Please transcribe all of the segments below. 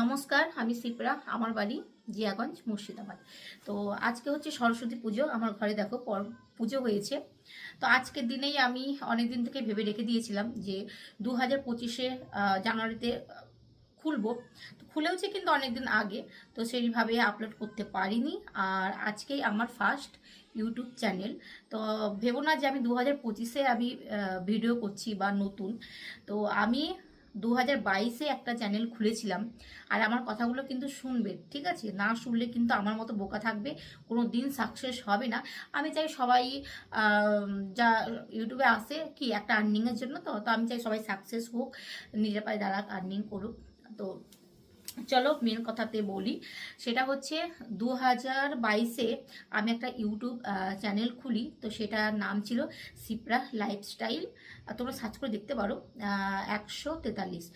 নমস্কার, আমি সিপরা আমার বাড়ি জিয়াগঞ্জ, মুর্শিদাবাদ। তো আজকে হচ্ছে সরস্বতী পুজো, আমার ঘরে দেখো পুজো হয়েছে। তো আজকের দিনেই আমি অনেক দিন থেকে ভেবে রেখে দিয়েছিলাম যে দু হাজার পঁচিশে জানুয়ারিতে খুলবো। তো খুলেওছে কিন্তু অনেক দিন আগে, তো সেইভাবে আপলোড করতে পারিনি। আর আজকেই আমার ফার্স্ট ইউটিউব চ্যানেল তো ভেবো না যে আমি দু হাজার পঁচিশে আমি ভিডিও করছি বা নতুন। তো আমি দু হাজার বাইশে একটা চ্যানেল খুলেছিলাম। আর আমার কথাগুলো কিন্তু শুনবে, ঠিক আছে? না শুনলে কিন্তু আমার মতো বোকা থাকবে কোনো দিন সাকসেস হবে না। আমি চাই সবাই যা ইউটিউবে আসে কি একটা আর্নিংয়ের জন্য তো তো আমি চাই সবাই সাকসেস হোক, নিজের পায়ে দাঁড়াক আর্নিং করুক। তো চলো মেন কথাতে বলি। সেটা হচ্ছে দু হাজার বাইশে আমি একটা ইউটিউব চ্যানেল খুলি, তো সেটার নাম ছিল সিপ্রা লাইফস্টাইল তোমরা সার্চ করে দেখতে পারো একশো তেতাল্লিশ।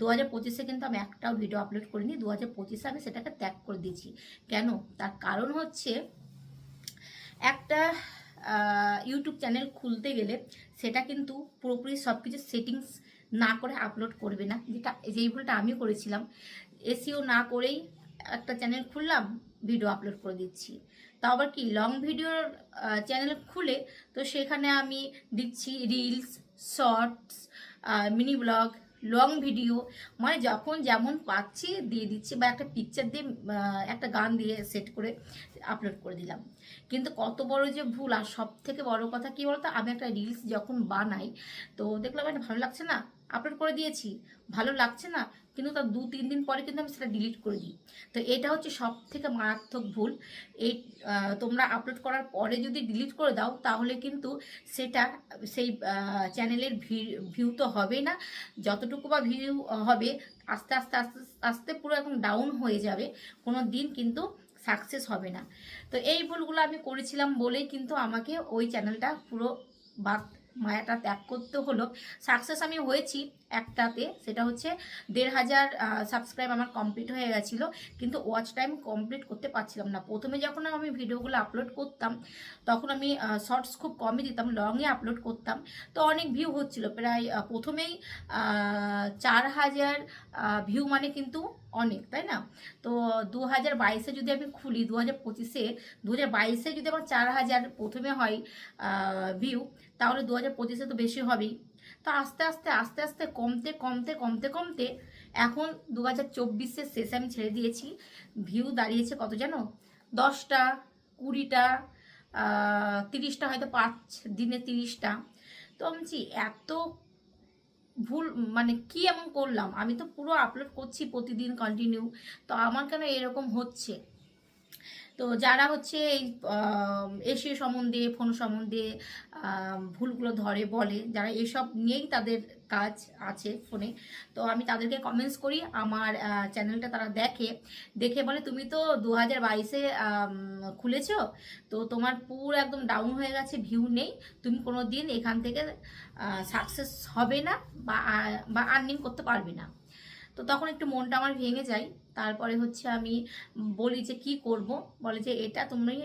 দু হাজার পঁচিশে কিন্তু আমি একটাও ভিডিও আপলোড করিনি দু হাজার পঁচিশে আমি সেটাকে ত্যাগ করে দিয়েছি। কেন? তার কারণ হচ্ছে একটা ইউটিউব চ্যানেল খুলতে গেলে সেটা কিন্তু পুরোপুরি সব কিছু সেটিংস না করে আপলোড করবে না। যেটা, যেই ভুলটা আমি করেছিলাম এসিও না করেই একটা চ্যানেল খুললাম ভিডিও আপলোড করে দিচ্ছি। তাও আবার কি লং ভিডিওর চ্যানেল খুলে, তো সেখানে আমি দিচ্ছি reels shorts mini vlog long video মানে যখন যেমন পাচ্ছি দিয়ে দিচ্ছি বা একটা পিকচার দিয়ে একটা গান দিয়ে সেট করে আপলোড করে দিলাম। কিন্তু কত বড় যে ভুল, আর সব থেকে বড় কথা কি বলতো? আমি একটা রিলস যখন বানাই, তো দেখলাম এটা ভালো লাগছে না আপলোড করে দিয়েছি। ভালো লাগছে না, কিন্তু তার দু, তিন দিন পরে কিন্তু আমি সেটা ডিলিট করে দিই। তো এটা হচ্ছে সব থেকে মারাত্মক ভুল। এই তোমরা আপলোড করার পরে যদি ডিলিট করে দাও, তাহলে কিন্তু সেটা সেই চ্যানেলের ভিউ তো হবে না। যতটুকু বা ভিউ হবে, আস্তে আস্তে আস্তে আস্তে পুরো একদম ডাউন হয়ে যাবে। কোনো দিন কিন্তু সাকসেস হবে না। তো এই ভুলগুলো আমি করেছিলাম বলেই কিন্তু আমাকে ওই চ্যানেলটা পুরো বাদ মায়াটা ত্যাগ করতে হলো সাকসেস আমি হয়েছি একটাতে, সেটা হচ্ছে দেড় হাজার সাবস্ক্রাইব আমার কমপ্লিট হয়ে গেছিল, কিন্তু ওয়াচ টাইম কমপ্লিট করতে পারছিলাম না। প্রথমে যখন আমি ভিডিওগুলো আপলোড করতাম, তখন আমি শর্টস খুব কমই দিতাম লংয়ে আপলোড করতাম, তো অনেক ভিউ হচ্ছিল। প্রায় প্রথমেই চার হাজার ভিউ মানে কিন্তু অনেক, তাই না? তো দু হাজার বাইশে যদি আমি খুলি, দু হাজার পঁচিশে, দু হাজার বাইশে যদি আমার চার হাজার প্রথমে হয় ভিউ তাহলে দু হাজার পঁচিশে তো বেশি হবেই। তো আস্তে আস্তে আস্তে আস্তে কমতে কমতে কমতে কমতে এখন দু হাজার চব্বিশের শেষে আমি ছেড়ে দিয়েছি। ভিউ দাঁড়িয়েছে কত জানো? দশটা, কুড়িটা তিরিশটা, হয়তো পাঁচ, দিনে তিরিশটা। তো আমি এত ভুল মানে কি এমন করলাম? আমি তো পুরো আপলোড করছি প্রতিদিন কন্টিনিউ তো আমার কেন এরকম হচ্ছে? তো যারা হচ্ছে এই এশিয়া সম্বন্ধে, ফোন সম্বন্ধে ভুলগুলো ধরে, বলে, যারা এসব নিয়েই তাদের কাজ আছে ফোনে, তো আমি তাদেরকে কমেন্টস করি, আমার চ্যানেলটা তারা দেখে দেখে বলে, তুমি তো দু হাজার বাইশে খুলেছো, তো তোমার পুরো একদম ডাউন হয়ে গেছে ভিউ নেই, তুমি কোনো দিন এখান থেকে সাকসেস হবে না, বা আর্নিং করতে পারবে না। তো তখন একটু মনটা আমার ভেঙে যায়। তারপরে হচ্ছে আমি বলি যে, কি করব? বলে যে, এটা তুমি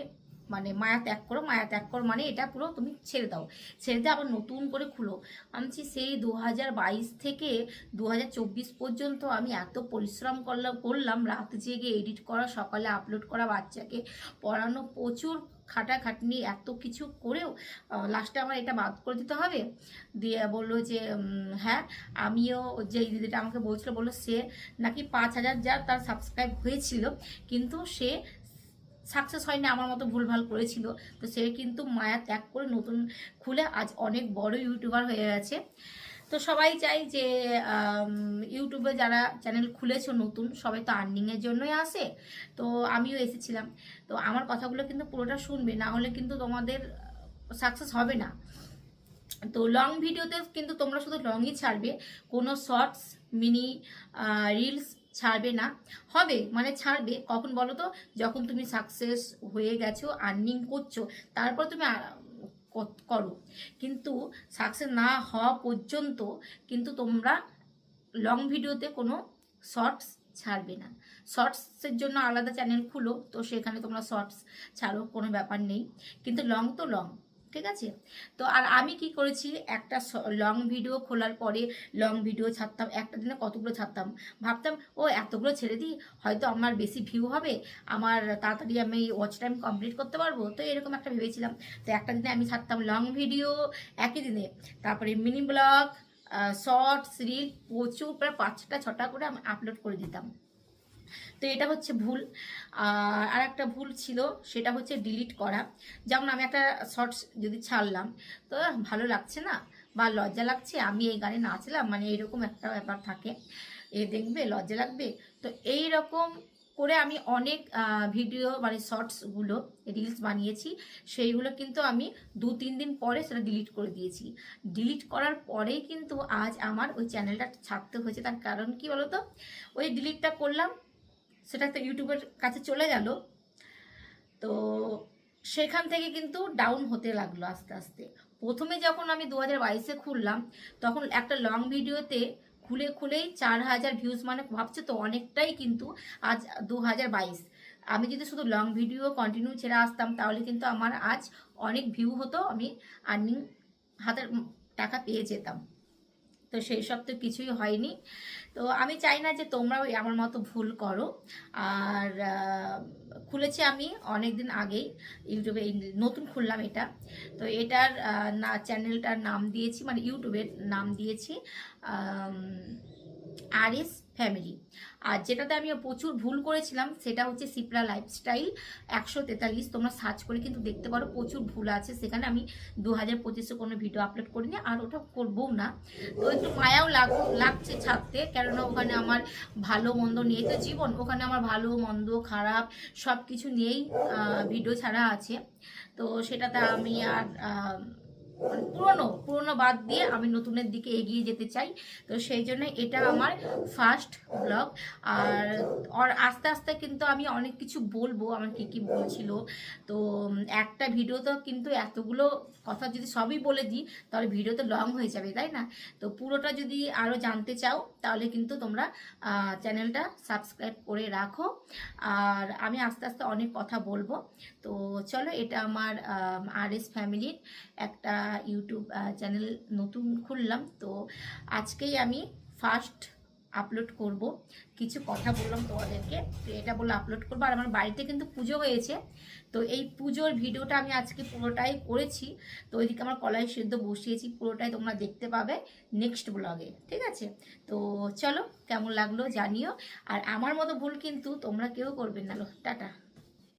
মানে মায়া ত্যাগ করো। মায়া ত্যাগ করো মানে এটা পুরো তুমি ছেড়ে দাও। ছেড়ে দিয়ে আবার নতুন করে খুলো। আমি সেই দু হাজার বাইশ থেকে দু হাজার চব্বিশ পর্যন্ত আমি এত পরিশ্রম করলাম করলাম। রাত জেগে এডিট করা, সকালে আপলোড করা বাচ্চাকে পড়ানো প্রচুর খাটাখাটনি এত কিছু করেও লাস্টে আমার এটা বাদ করে দিতে হবে। দিয়ে বলল যে হ্যাঁ আমিও যে দিদিটা আমাকে বলছিল, বলল সে নাকি পাঁচ হাজার যা তার সাবস্ক্রাইব হয়েছিল, কিন্তু সে সাকসেস হয়নি আমার মতো ভুলভাল করেছিল। তো সে কিন্তু মায়া ত্যাগ করে নতুন খুলে আজ অনেক বড় ইউটিউবার হয়ে গেছে। তো সবাই চাই যে ইউটিউবে যারা চ্যানেল খুলেছো নতুন, সবাই তো আর্নিংয়ের জন্যই আসে। তো আমিও এসেছিলাম। তো আমার কথাগুলো কিন্তু পুরোটা শুনবে, না হলে কিন্তু তোমাদের সাকসেস হবে না। তো লং ভিডিওতে কিন্তু তোমরা শুধু লংই ছাড়বে, কোনো শর্টস মিনি রিলস ছাড়বে না। হবে মানে ছাড়বে। কখন বলো তো? যখন তুমি সাকসেস হয়ে গেছো আর্নিং করছ, তারপর তুমি করো কিন্তু সাকসেস না হওয়া পর্যন্ত কিন্তু তোমরা লং ভিডিওতে কোনো শর্টস ছাড়বে না। শর্টসের জন্য আলাদা চ্যানেল খুলো, তো সেখানে তোমরা শর্টস ছাড়ো, কোনো ব্যাপার নেই। কিন্তু লং তো লং ঠিক আছে? তো আর আমি কি করেছি? একটা লং ভিডিও খোলার পরে লং ভিডিও ছাড়তাম, একটা দিনে কতগুলো ছাড়তাম? ভাবতাম, ও, এতগুলো ছেড়ে দিই, হয়তো আমার বেশি ভিউ হবে, আমার তাড়াতাড়ি আমি ওয়াচ টাইম কমপ্লিট করতে পারব। তো এরকম একটা ভেবেছিলাম। তো একটা দিনে আমি ছাড়তাম লং ভিডিও একই দিনে। তারপরে মিনি ব্লগ শর্টস রিল প্রচুর, প্রায় পাঁচটা, ছটা করে আমি আপলোড করে দিতাম। তো এটা হচ্ছে ভুল। আর একটা ভুল ছিল, সেটা হচ্ছে ডিলিট করা। যেমন আমি একটা শর্টস যদি ছাড়লাম, তো ভালো লাগছে না? বা লজ্জা লাগছে? আমি এই গানে নাচলাম মানে এরকম একটা ব্যাপার থাকে। এ দেখবে, লজ্জা লাগবে? তো এই রকম করে আমি অনেক ভিডিও মানে শর্টসগুলো রিলস বানিয়েছি। সেইগুলো কিন্তু আমি দু, তিন দিন পরে সেটা ডিলিট করে দিয়েছি। ডিলিট করার পরেই কিন্তু আজ আমার ওই চ্যানেলটা ছাড়তে হয়েছে। তার কারণ কি বলতো? ওই ডিলিটটা করলাম সেটা তো ইউটিউবের কাছে চলে গেল। তো সেখান থেকে কিন্তু ডাউন হতে লাগল আস্তে আস্তে। প্রথমে যখন আমি দু হাজার বাইশে খুললাম, তখন একটা লং ভিডিওতে খুলে খুলেই চার হাজার ভিউজ মানে ভাবছে তো অনেকটাই কিন্তু আজ দু হাজার বাইশ। আমি যদি শুধু লং ভিডিও কন্টিনিউ ছেড়ে আসতাম, তাহলে কিন্তু আমার আজ অনেক ভিউ হতো, আমি আর্নিং হাতের টাকা পেয়ে যেতাম। তো সেই সব তো কিছুই হয়নি। তো আমি চাই না যে তোমরাও আমার মতো ভুল করো। আর খুলেছি আমি অনেক দিন আগেই ইউটিউবে নতুন খুললাম এটা। তো এটার না, চ্যানেলটার নাম দিয়েছি মানে ইউটিউবের নাম দিয়েছি আরিস ফ্যামিলি আর যেটাতে আমি প্রচুর ভুল করেছিলাম, সেটা হচ্ছে সিপ্রা লাইফস্টাইল একশো তেতাল্লিশ। তোমরা সার্চ করে কিন্তু দেখতে পারো, প্রচুর ভুল আছে। সেখানে আমি দু হাজার পঁচিশে কোনো ভিডিও আপলোড করিনি, আর ওটা করবও না। তো একটু মায়াও লাগ, লাগছে ছাড়তে, কেননা ওখানে আমার ভালো মন্দ নিয়ে তো জীবন, ওখানে আমার ভালো, মন্দ, খারাপ সব কিছু নিয়েই ভিডিও ছাড়া আছে। তো সেটাতে আমি আর মানে পুরনো পুরনো বাদ দিয়ে আমি নতুনের দিকে এগিয়ে যেতে চাই। তো সেই জন্য এটা আমার ফার্স্ট ব্লগ আর আস্তে আস্তে কিন্তু আমি অনেক কিছু বলব, আমার কি কী বলছিল। তো একটা ভিডিও তো কিন্তু এতগুলো কথা যদি সবই বলে দিই, তাহলে ভিডিও তো লং হয়ে যাবে, তাই না? তো পুরোটা যদি আরও জানতে চাও, তাহলে কিন্তু তোমরা চ্যানেলটা সাবস্ক্রাইব করে রাখো। আর আমি আস্তে আস্তে অনেক কথা বলব। তো চলো, এটা আমার আর এস ফ্যামিলির একটা ইউটিউব চ্যানেল নতুন খুললাম। তো আজকেই আমি ফার্স্ট আপলোড করব। কিছু কথা বললাম তোমাদেরকে। তো এটা বলে আপলোড করব। আর আমার বাড়িতে কিন্তু পুজো হয়েছে। তো এই পুজোর ভিডিওটা আমি আজকে পুরোটাই করেছি। তো ওইদিকে আমার কলাই সেদ্ধ বসিয়েছি। পুরোটাই তোমরা দেখতে পাবে নেক্সট ব্লগে ঠিক আছে? তো চলো, কেমন লাগল জানিও। আর আমার মতো ভুল কিন্তু তোমরা কেউ করবে না। টাটা।